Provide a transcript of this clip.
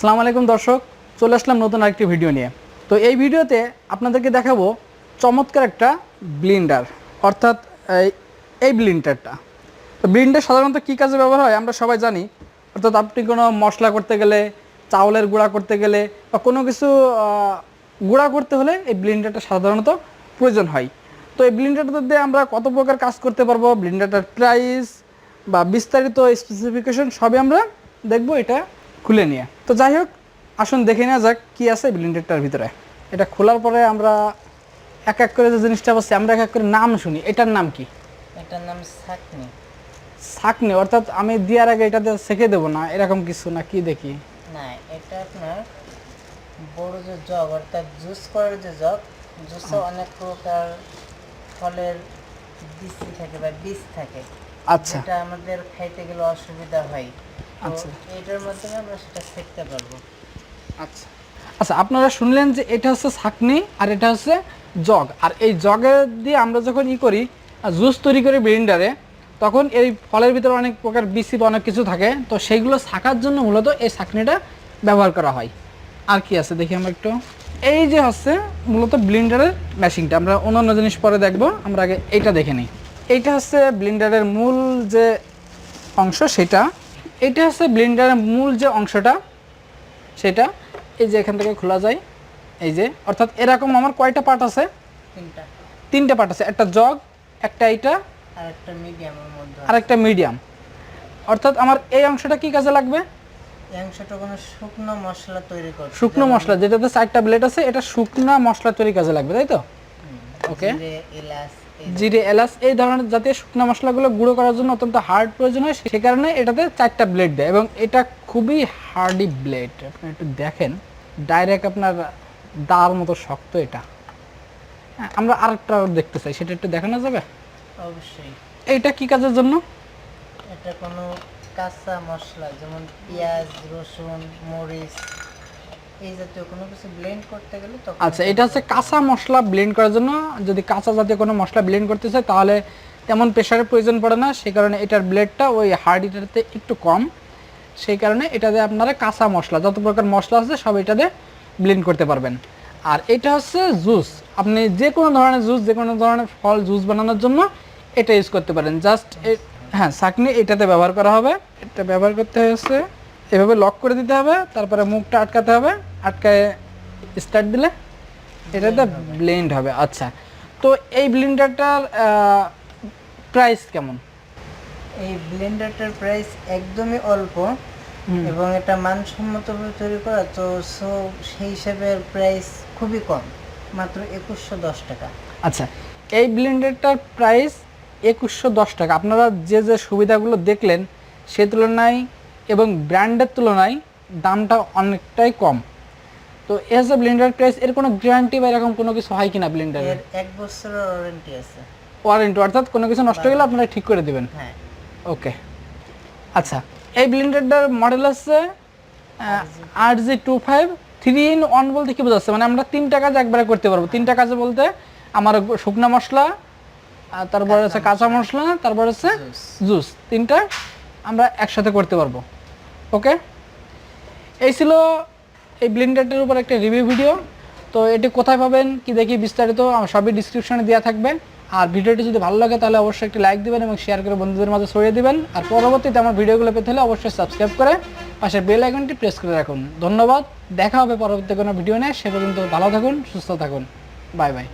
আসসালামু আলাইকুম দর্শক, চলে আসলাম নতুন আরেকটি ভিডিও নিয়ে। তো এই ভিডিওতে আপনাদেরকে দেখাবো চমৎকার একটা ব্লিন্ডার, অর্থাৎ এই- ব্লিন্ডারটা। তো ব্লিন্ডার সাধারণত কী কাজে ব্যবহার হয় আমরা সবাই জানি, অর্থাৎ আপনি কোনো মশলা করতে গেলে, চাউলের গুঁড়া করতে গেলে বা কোনো কিছু গুঁড়া করতে হলে এই ব্লিন্ডারটা সাধারণত প্রয়োজন হয়। তো এই ব্লিন্ডারটা দিয়ে আমরা কত প্রকার কাজ করতে পারব, ব্লিন্ডারটার প্রাইস বা বিস্তারিত স্পেসিফিকেশন সবই আমরা দেখব এটা খুলে নিয়ে। তো যাই হোক আসুন দেখে নেওয়া যাক কী আছে ব্লিন্ডারটার ভিতরে। এটা খোলার পরে আমরা এক এক করে যে জিনিসটা পাচ্ছি আমরা এক এক করে নাম শুনি। এটার নাম কি? এটার নাম সাকনি। ছাকনি অর্থাৎ আমি দেওয়ার আগে এটাতে সেকে দেবো না এরকম কিছু না কি দেখি? না এটা আপনার বড় যে জগ অর্থাৎ জুস করার যে জগ জুসে অনেক প্রকার ফলের বীজ থাকে বা বীজ থাকে। আচ্ছা। যেটা আমাদের খাইতে গেলে অসুবিধা হয়। আচ্ছা। এটার মাধ্যমে আমরা সেটা শিখতে পারব। আচ্ছা। আচ্ছা আপনারা শুনলেন যে এটা হচ্ছে ছাকনি আর এটা হচ্ছে জগ। আর এই জগে দিয়ে আমরা যখন ই করি জুস তৈরি করি ব্লেন্ডারে তখন এই ফলের ভিতরে অনেক প্রকার বিসি বা অনেক কিছু থাকে। তো সেইগুলো ছাকার জন্য মূলত এই ছাকনিটা ব্যবহার করা হয়। আর কি আছে দেখি আমরা একটু। এই যে হচ্ছে মূলত ব্লেন্ডারের মেশিনটা। আমরা অন্যান্য জিনিস পরে দেখব। আমরা আগে এইটা দেখে নিই। এইটা হচ্ছে ব্লেন্ডারের মূল যে অংশ সেটা এটা হচ্ছে ব্লেন্ডারের মূল যে অংশটা সেটা এই যে এখান থেকে খোলা যায় এই যে অর্থাৎ এরকম আমার কয়টা পার্ট আছে? তিনটা। তিনটে পার্ট আছে একটা জগ একটা এইটা আর একটা মিডিয়ামের মধ্যে আর একটা মিডিয়াম অর্থাৎ আমার এই অংশটা কি কাজে লাগবে? এই অংশটা কোনো শুকনো মশলা তৈরি করতে শুকনো মশলা যেটাতে চারটা ব্লেড আছে এটা শুকনো মশলা তৈরি কাজে লাগবে তাই তো? ওকে? জিরে এলাচ এই ধরনের জাতীয় শুকনো মশলাগুলো গুঁড়ো করার জন্য অত্যন্ত হার্ড প্রয়োজন হয়। সে কারণে এটাতে চারটা ব্লেড দেয় এবং এটা খুবই হার্ডি ব্লেড আপনি একটু দেখেন ডাইরেক্ট আপনার দার মতো শক্ত এটা। হ্যাঁ, আমরা আরেকটা দেখতে চাই সেটা একটু দেখানো যাবে? অবশ্যই। এইটা কি কাজের জন্য? এটা কোনো কাঁচা মশলা যেমন পেঁয়াজ রসুন মরিচ এই জাতীয় কোনো কিছু ব্লেন্ড করতে গেলে আচ্ছা এটা হচ্ছে কাঁচা মশলা ব্লেন্ড করার জন্য। যদি কাঁচা জাতীয় কোনো মশলা ব্লেন্ড করতে চাই তাহলে তেমন প্রেশারের প্রয়োজন পড়ে না। সেই কারণে এটার ব্লেডটা ওই হার্ডিটাতে একটু কম। সেই কারণে এটাতে আপনারা কাঁচা মশলা যত প্রকার মশলা আছে সব এটাতে ব্লেন্ড করতে পারবেন। আর এটা হচ্ছে জুস আপনি যে কোনো ধরনের জুস যে কোনো ধরনের ফল জুস বানানোর জন্য এটা ইউজ করতে পারেন। জাস্ট হ্যাঁ চাকনি এটাতে ব্যবহার করা হবে। এটা ব্যবহার করতে হচ্ছে এভাবে লক করে দিতে হবে তারপরে মুখটা আটকাতে হবে আটকায় স্টার্ট দিলে এটাতে ব্লেন্ড হবে। আচ্ছা তো এই ব্লেন্ডারটার প্রাইস কেমন? এই ব্লেন্ডারটার প্রাইস একদমই অল্প এবং এটা মানসম্মতভাবে তৈরি করা তো সো সেই হিসাবে প্রাইস খুবই কম মাত্র একুশশো দশ টাকা। আচ্ছা এই ব্লেন্ডারটার প্রাইস একুশশো দশ টাকা। আপনারা যে যে সুবিধাগুলো দেখলেন সে তুলনায় এবং ব্র্যান্ডের তুলনায় দামটা অনেকটাই কম। তো এ হচ্ছে ব্লেন্ডার প্রাইস। এর কোনো গ্যারান্টি বা এরকম কোনো কিছু হয় কিনা ব্লেন্ডারের? এর এক বছরের ওয়ারেন্টি আছে। ওয়ারেন্টি অর্থাৎ কোনো কিছু নষ্ট হলে আপনারা ঠিক করে দেবেন। হ্যাঁ। ওকে। আচ্ছা এই ব্লেন্ডারটার মডেল হচ্ছে আট G two five. Three in one বলতে কি বোঝাচ্ছে? মানে আমরা তিনটা কাজ একবারে করতে পারব। তিনটা কাজে বলতে আমার শুকনো মশলা আর তারপরে হচ্ছে কাঁচা মশলা। তারপর হচ্ছে জুস। তিনটা আমরা একসাথে করতে পারব। ওকে এই ছিল এই ব্লেন্ডারটার উপর একটা রিভিউ ভিডিও তো এটি কোথায় পাবেন, কি দেখি বিস্তারিত সবই ডিসক্রিপশানে দেওয়া থাকবে। আর ভিডিওটি যদি ভালো লাগে তাহলে অবশ্যই একটি লাইক দিবেন এবং শেয়ার করে বন্ধুদের মাঝে ছড়িয়ে দিবেন। আর পরবর্তীতে আমার ভিডিওগুলো পেতে হলে অবশ্যই সাবস্ক্রাইব করে পাশের বেল আইকনটি প্রেস করে রাখুন। ধন্যবাদ, দেখা হবে পরবর্তী কোনো ভিডিও নিয়ে। সে পর্যন্ত ভালো থাকুন, সুস্থ থাকুন। Bye bye